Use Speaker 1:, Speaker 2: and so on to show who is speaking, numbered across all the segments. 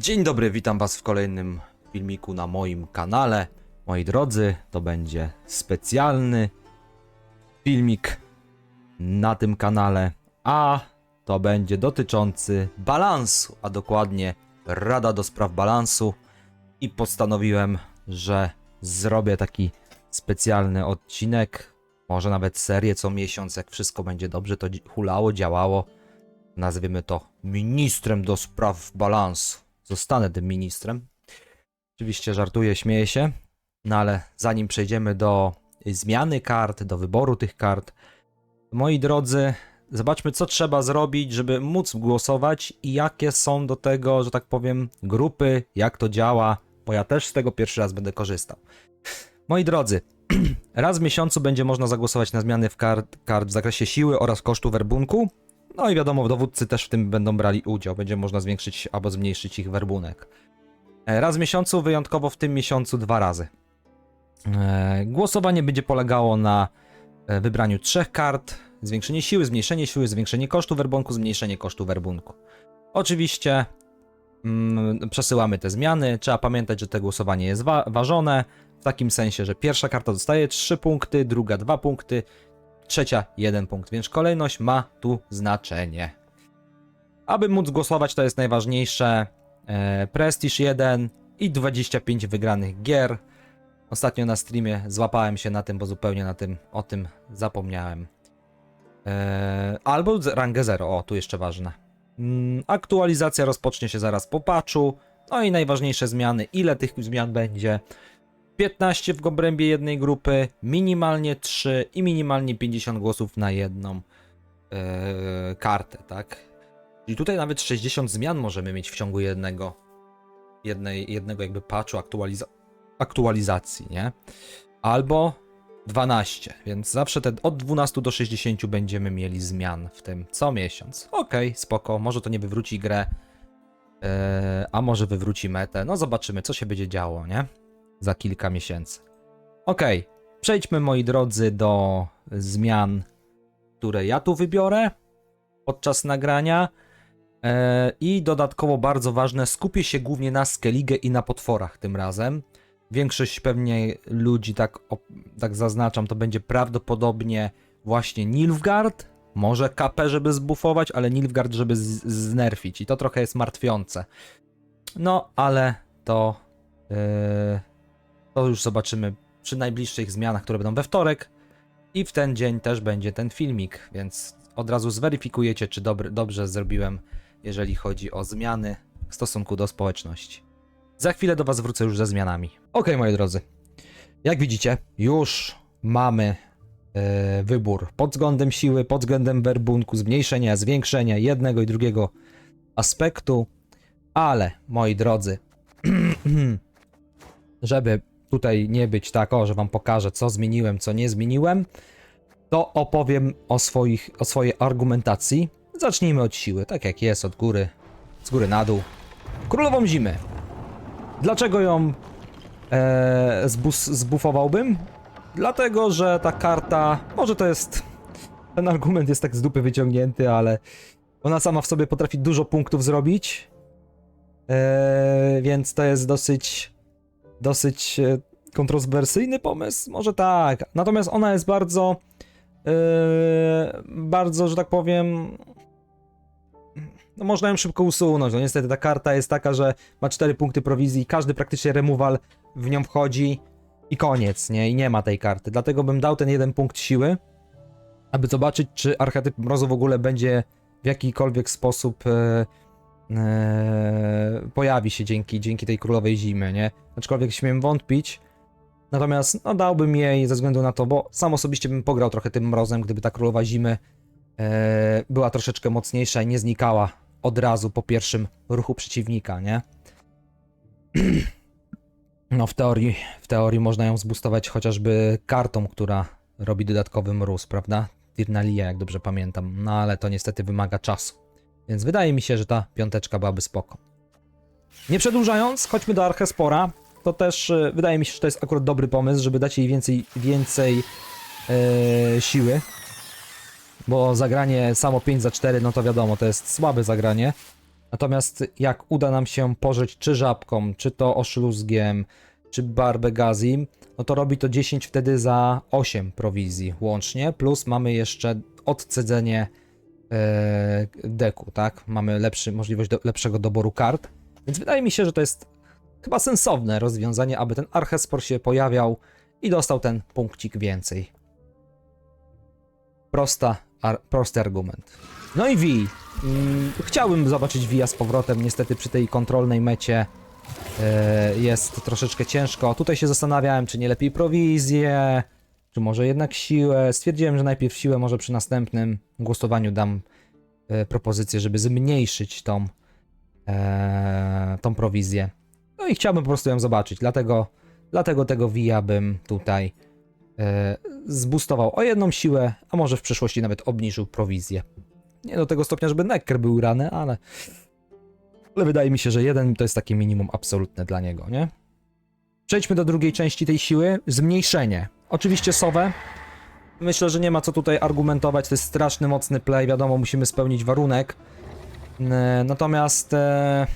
Speaker 1: Dzień dobry, witam Was w kolejnym filmiku na moim kanale. Moi drodzy, to będzie specjalny filmik na tym kanale, a to będzie dotyczący balansu, a dokładnie Rada do Spraw Balansu. I postanowiłem, że zrobię taki specjalny odcinek, może nawet serię co miesiąc, jak wszystko będzie dobrze, to hulało, działało. Nazwiemy to ministrem do spraw balansu. Zostanę tym ministrem. Oczywiście żartuję, śmieję się, no ale zanim przejdziemy do zmiany kart, do wyboru tych kart, moi drodzy, zobaczmy co trzeba zrobić, żeby móc głosować i jakie są do tego, że tak powiem, grupy, jak to działa, bo ja też z tego pierwszy raz będę korzystał. Moi drodzy, raz w miesiącu będzie można zagłosować na zmiany w kart, kart w zakresie siły oraz kosztu werbunku. No i wiadomo, dowódcy też w tym będą brali udział. Będzie można zwiększyć albo zmniejszyć ich werbunek. E, Raz w miesiącu, wyjątkowo w tym miesiącu dwa razy. E, Głosowanie będzie polegało na e, wybraniu trzech kart, zwiększenie siły, zmniejszenie siły, zwiększenie kosztu werbunku, zmniejszenie kosztu werbunku. Oczywiście mm, przesyłamy te zmiany. Trzeba pamiętać, że to głosowanie jest wa ważone w takim sensie, że pierwsza karta dostaje 3 punkty, druga 2 punkty, trzecia 1 punkt, więc kolejność ma tu znaczenie. Aby móc głosować, to jest najważniejsze e, Prestige 1 i 25 wygranych gier. Ostatnio na streamie złapałem się na tym, bo zupełnie na tym o tym zapomniałem. E, albo rangę 0, o tu jeszcze ważne. Mm, aktualizacja rozpocznie się zaraz po patchu. No i najważniejsze zmiany, ile tych zmian będzie. 15 w obrębie jednej grupy, minimalnie 3 i minimalnie 50 głosów na jedną e, kartę, tak? Czyli tutaj nawet 60 zmian możemy mieć w ciągu jednego, jednej, jednego jakby patchu aktualiza aktualizacji, nie? Albo 12, więc zawsze te od 12 do 60 będziemy mieli zmian w tym co miesiąc. Okej, spoko, może to nie wywróci grę, e, a może wywróci metę. No zobaczymy, co się będzie działo, nie? Za kilka miesięcy. Okej, przejdźmy moi drodzy do zmian, które ja tu wybiorę podczas nagrania. E, I dodatkowo bardzo ważne, skupię się głównie na Skellige i na potworach tym razem. Większość pewnie ludzi, tak, tak zaznaczam, to będzie prawdopodobnie właśnie Nilfgaard. Może KP, żeby zbufować, ale Nilfgaard, żeby znerfić. I to trochę jest martwiące. No, ale to, e, to już zobaczymy przy najbliższych zmianach, które będą we wtorek. I w ten dzień też będzie ten filmik, więc od razu zweryfikujecie, czy dobry, dobrze zrobiłem, jeżeli chodzi o zmiany w stosunku do społeczności. Za chwilę do Was wrócę już ze zmianami. Ok, moi drodzy. Jak widzicie, już mamy e, wybór pod względem siły, pod względem werbunku, zmniejszenia, zwiększenia jednego i drugiego aspektu. Ale, moi drodzy, żeby tutaj nie być tak, o, że Wam pokażę, co zmieniłem, co nie zmieniłem, to opowiem o, swoich, o swojej argumentacji. Zacznijmy od siły, tak jak jest, od góry, z góry na dół. Królową Zimy. Dlaczego ją e, zbus, zbufowałbym? Dlatego, że ta karta, może to jest, ten argument jest tak z dupy wyciągnięty, ale ona sama w sobie potrafi dużo punktów zrobić. E, więc to jest dosyć, dosyć e, kontrowersyjny pomysł, może tak. Natomiast ona jest bardzo, e, bardzo, że tak powiem, no można ją szybko usunąć. No niestety ta karta jest taka, że ma 4 punkty prowizji, każdy praktycznie removal w nią wchodzi i koniec, nie? I nie ma tej karty. Dlatego bym dał ten jeden punkt siły, aby zobaczyć, czy archetyp mrozu w ogóle będzie w jakikolwiek sposób e, pojawi się dzięki, dzięki tej królowej zimy, nie? Aczkolwiek śmiem wątpić. Natomiast no, dałbym jej ze względu na to, bo sam osobiście bym pograł trochę tym mrozem, gdyby ta królowa zimy e, była troszeczkę mocniejsza i nie znikała od razu po pierwszym ruchu przeciwnika, nie? No w teorii, w teorii można ją zbustować chociażby kartą, która robi dodatkowy mróz, prawda? Tirnalia, jak dobrze pamiętam. No ale to niestety wymaga czasu. Więc wydaje mi się, że ta piąteczka byłaby spoko. Nie przedłużając, chodźmy do Archespora. To też e, wydaje mi się, że to jest akurat dobry pomysł, żeby dać jej więcej, więcej e, siły. Bo zagranie samo 5 za 4, no to wiadomo, to jest słabe zagranie. Natomiast jak uda nam się pożyć czy żabką, czy to oszluzgiem, czy barbegazim, no to robi to 10 wtedy za 8 prowizji łącznie, plus mamy jeszcze odcedzenie e, deku, tak? Mamy lepszy, możliwość do, lepszego doboru kart, więc wydaje mi się, że to jest chyba sensowne rozwiązanie, aby ten Archespor się pojawiał i dostał ten punkcik więcej. Prosta, ar, prosty argument. No i V. Mm, chciałbym zobaczyć Via z powrotem, niestety przy tej kontrolnej mecie e, jest troszeczkę ciężko. Tutaj się zastanawiałem, czy nie lepiej prowizję, czy może jednak siłę. Stwierdziłem, że najpierw siłę, może przy następnym głosowaniu dam e, propozycję, żeby zmniejszyć tą, e, tą prowizję. No i chciałbym po prostu ją zobaczyć, dlatego, dlatego tego Via bym tutaj e, zbustował o jedną siłę, a może w przyszłości nawet obniżył prowizję. Nie do tego stopnia, żeby Necker był rany, ale, ale wydaje mi się, że jeden to jest takie minimum absolutne dla niego, nie? Przejdźmy do drugiej części tej siły. Zmniejszenie. Oczywiście sowę. Myślę, że nie ma co tutaj argumentować. To jest straszny, mocny play. Wiadomo, musimy spełnić warunek. E, Natomiast. E,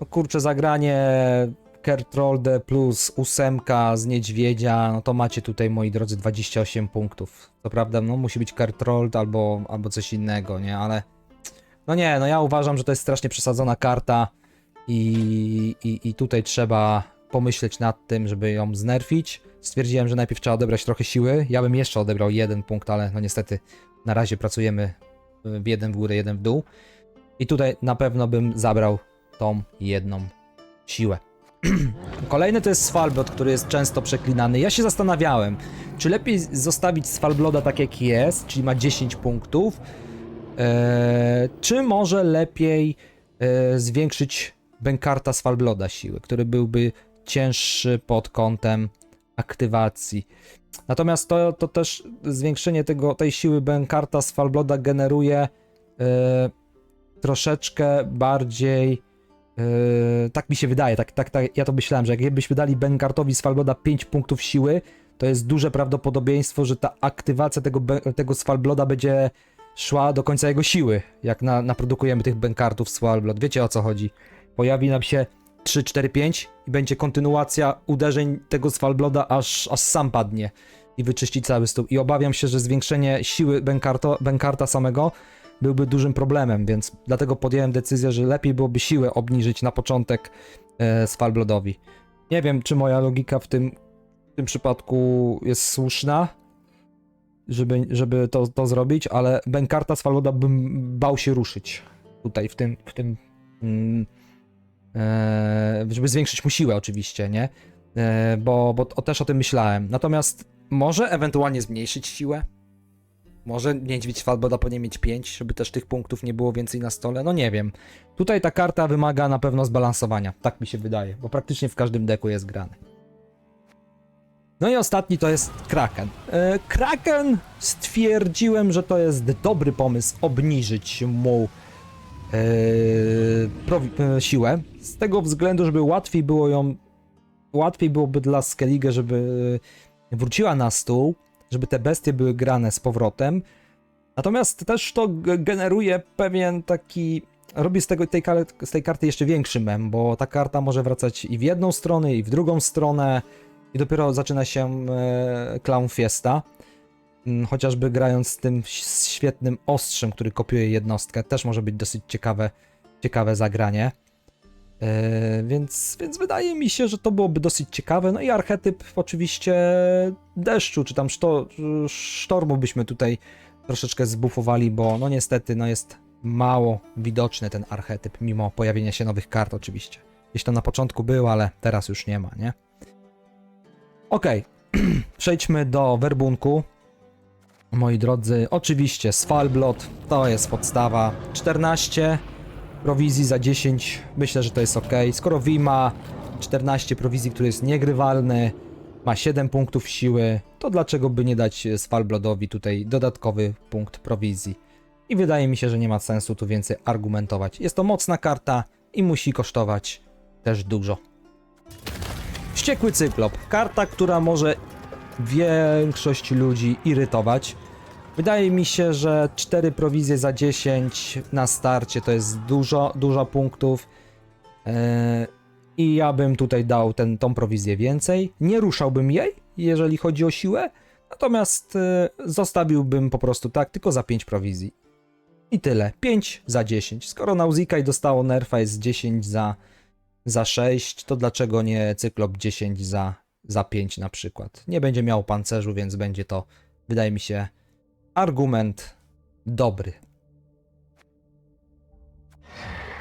Speaker 1: no kurczę, zagranie Kertrolde plus ósemka z niedźwiedzia, no to macie tutaj, moi drodzy, 28 punktów. To prawda, no musi być Kertrold albo, albo coś innego, nie? Ale no nie, no ja uważam, że to jest strasznie przesadzona karta i, i, i tutaj trzeba pomyśleć nad tym, żeby ją znerfić. Stwierdziłem, że najpierw trzeba odebrać trochę siły. Ja bym jeszcze odebrał jeden punkt, ale no niestety na razie pracujemy jeden w górę, jeden w dół. I tutaj na pewno bym zabrał tą jedną siłę. Kolejny to jest Svalblot, który jest często przeklinany. Ja się zastanawiałem, czy lepiej zostawić Svalbloda tak jak jest, czyli ma 10 punktów, e, czy może lepiej e, zwiększyć Benkarta Svalbloda siły, który byłby cięższy pod kątem aktywacji. Natomiast to, to też zwiększenie tego, tej siły Benkarta Svalbloda generuje e, troszeczkę bardziej Yy, tak mi się wydaje, tak, tak, tak, ja to myślałem, że jakbyśmy dali Benkartowi Svalbloda 5 punktów siły, to jest duże prawdopodobieństwo, że ta aktywacja tego, tego Svalbloda będzie szła do końca jego siły, jak na, naprodukujemy tych Benkartów Svalblod. Wiecie o co chodzi? Pojawi nam się 3, 4, 5 i będzie kontynuacja uderzeń tego Svalbloda, aż, aż sam padnie i wyczyści cały stół. I obawiam się, że zwiększenie siły Benkarto, Benkarta samego byłby dużym problemem, więc dlatego podjąłem decyzję, że lepiej byłoby siłę obniżyć na początek e. Nie wiem, czy moja logika w tym, w tym przypadku jest słuszna, żeby, żeby to, to zrobić, ale Benkarta Svalbloda bym bał się ruszyć tutaj, w tym, w tym mm, żeby zwiększyć mu siłę oczywiście, nie? E, bo, bo o, też o tym myślałem. Natomiast może ewentualnie zmniejszyć siłę? Może niedźwiedź Svalboda powinien mieć 5, żeby też tych punktów nie było więcej na stole? No nie wiem. Tutaj ta karta wymaga na pewno zbalansowania. Tak mi się wydaje, bo praktycznie w każdym deku jest grany. No i ostatni to jest Kraken. E, Kraken stwierdziłem, że to jest dobry pomysł obniżyć mu e, e, siłę. Z tego względu, żeby łatwiej było ją. Łatwiej byłoby dla Skellige, żeby wróciła na stół żeby te bestie były grane z powrotem. Natomiast też to generuje pewien taki. Robi z, tego, tej, z tej karty jeszcze większy mem, bo ta karta może wracać i w jedną stronę, i w drugą stronę, i dopiero zaczyna się e, Clown Fiesta. Mm, Chociażby grając z tym świetnym ostrzem, który kopiuje jednostkę, też może być dosyć ciekawe, ciekawe zagranie. E, więc, więc wydaje mi się, że to byłoby dosyć ciekawe. No i archetyp oczywiście deszczu, czy tam szto, sztormu byśmy tutaj troszeczkę zbufowali, bo no niestety no jest mało widoczny ten archetyp, mimo pojawienia się nowych kart oczywiście. Gdzieś to na początku było, ale teraz już nie ma, nie? Okej, przejdźmy do werbunku. Moi drodzy, oczywiście Svalblot to jest podstawa 14 prowizji za 10, myślę, że to jest ok. Skoro V ma 14 prowizji, który jest niegrywalny, ma 7 punktów siły, to dlaczego by nie dać Svalblodowi tutaj dodatkowy punkt prowizji? I wydaje mi się, że nie ma sensu tu więcej argumentować. Jest to mocna karta i musi kosztować też dużo. Wściekły cyklop. Karta, która może większość ludzi irytować. Wydaje mi się, że 4 prowizje za 10 na starcie to jest dużo, dużo punktów. E, I ja bym tutaj dał ten, tą prowizję więcej. Nie ruszałbym jej, jeżeli chodzi o siłę. Natomiast e, zostawiłbym po prostu tak, tylko za 5 prowizji. I tyle. 5 za 10. Skoro Nauzikaj dostało nerfa jest 10 za, za 6, to dlaczego nie Cyklop 10 za, za 5 na przykład? Nie będzie miał pancerzu, więc będzie to, wydaje mi się, argument dobry.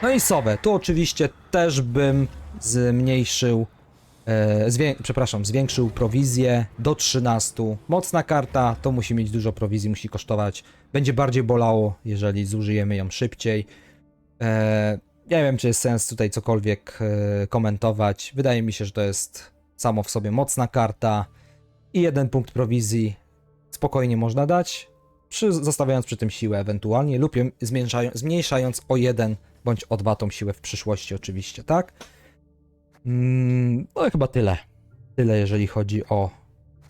Speaker 1: No i Sowę. Tu oczywiście też bym zmniejszył, e, zwię przepraszam, zwiększył prowizję do 13. Mocna karta, to musi mieć dużo prowizji, musi kosztować. Będzie bardziej bolało, jeżeli zużyjemy ją szybciej. E, nie wiem, czy jest sens tutaj cokolwiek e, komentować. Wydaje mi się, że to jest samo w sobie mocna karta i jeden punkt prowizji spokojnie można dać, przy, zostawiając przy tym siłę ewentualnie lub ją zmniejszając, o jeden bądź o dwa tą siłę w przyszłości oczywiście, tak? Mm, no chyba tyle. Tyle jeżeli chodzi o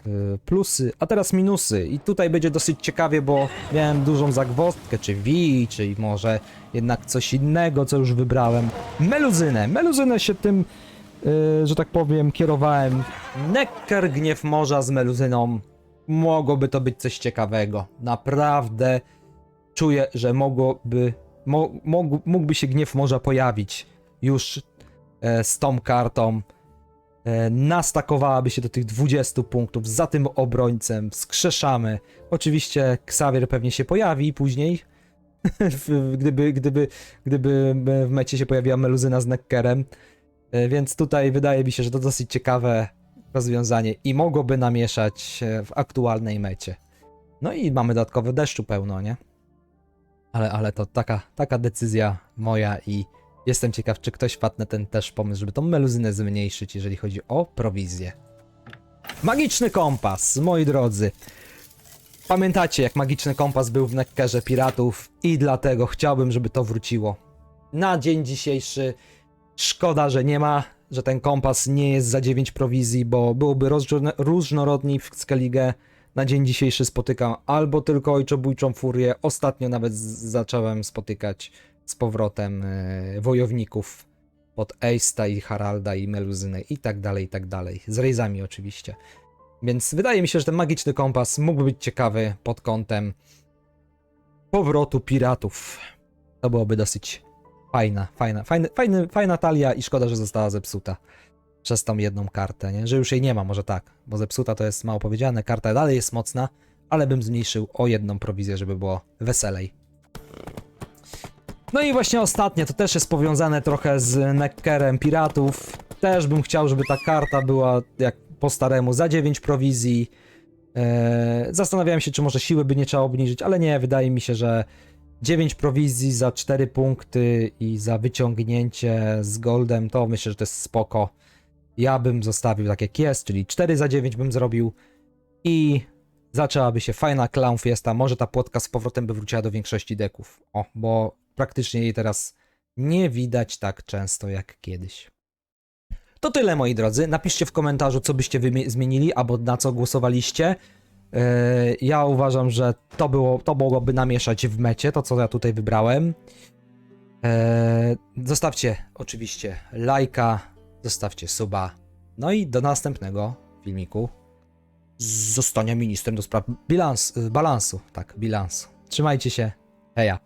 Speaker 1: y, plusy, a teraz minusy. I tutaj będzie dosyć ciekawie, bo miałem dużą zagwozdkę, czy Wii, czy może jednak coś innego, co już wybrałem. Meluzynę. Meluzynę się tym, y, że tak powiem, kierowałem. Necker, gniew morza z meluzyną. Mogłoby to być coś ciekawego. Naprawdę czuję, że mogłoby, mo, mógł, mógłby się gniew morza pojawić już e, z tą kartą. E, nastakowałaby się do tych 20 punktów za tym obrońcem. Skrzeszamy. Oczywiście Xavier pewnie się pojawi później. gdyby, gdyby, gdyby w mecie się pojawiła Meluzyna z Neckerem. E, Więc tutaj wydaje mi się, że to dosyć ciekawe rozwiązanie i mogłoby namieszać w aktualnej mecie. No i mamy dodatkowe deszczu pełno, nie? Ale, ale to taka, taka decyzja moja i jestem ciekaw, czy ktoś wpadł na ten też pomysł, żeby tą meluzynę zmniejszyć, jeżeli chodzi o prowizję. Magiczny kompas, moi drodzy. Pamiętacie, jak magiczny kompas był w Neckerze Piratów i dlatego chciałbym, żeby to wróciło. Na dzień dzisiejszy szkoda, że nie ma, że ten kompas nie jest za 9 prowizji, bo byłoby różno- różnorodniej w Skellige. Na dzień dzisiejszy spotykam albo tylko ojczobójczą furię. Ostatnio nawet zacząłem spotykać z powrotem e, wojowników pod Eista i Haralda i Meluzynę i tak dalej, i tak dalej. Z rejzami oczywiście. Więc wydaje mi się, że ten magiczny kompas mógłby być ciekawy pod kątem powrotu piratów. To byłoby dosyć fajna, fajna, fajny, fajny, fajna talia i szkoda, że została zepsuta przez tą jedną kartę, nie? Że już jej nie ma, może tak, bo zepsuta to jest mało powiedziane, karta dalej jest mocna, ale bym zmniejszył o jedną prowizję, żeby było weselej. No i właśnie ostatnie, to też jest powiązane trochę z Neckerem Piratów. Też bym chciał, żeby ta karta była jak po staremu za 9 prowizji. Eee, zastanawiałem się, czy może siły by nie trzeba obniżyć, ale nie, wydaje mi się, że 9 prowizji za 4 punkty i za wyciągnięcie z goldem, to myślę, że to jest spoko. Ja bym zostawił tak jak jest, czyli 4 za 9 bym zrobił i zaczęłaby się fajna clown fiesta. Może ta płotka z powrotem by wróciła do większości deków. O, bo praktycznie jej teraz nie widać tak często jak kiedyś. To tyle moi drodzy. Napiszcie w komentarzu, co byście zmienili albo na co głosowaliście. Yy, Ja uważam, że to, było, to mogłoby namieszać w mecie, to co ja tutaj wybrałem. Yy, Zostawcie oczywiście lajka, zostawcie suba. No i do następnego filmiku. Zostania ministrem do spraw bilans, balansu. Tak, bilansu. Trzymajcie się. Heja.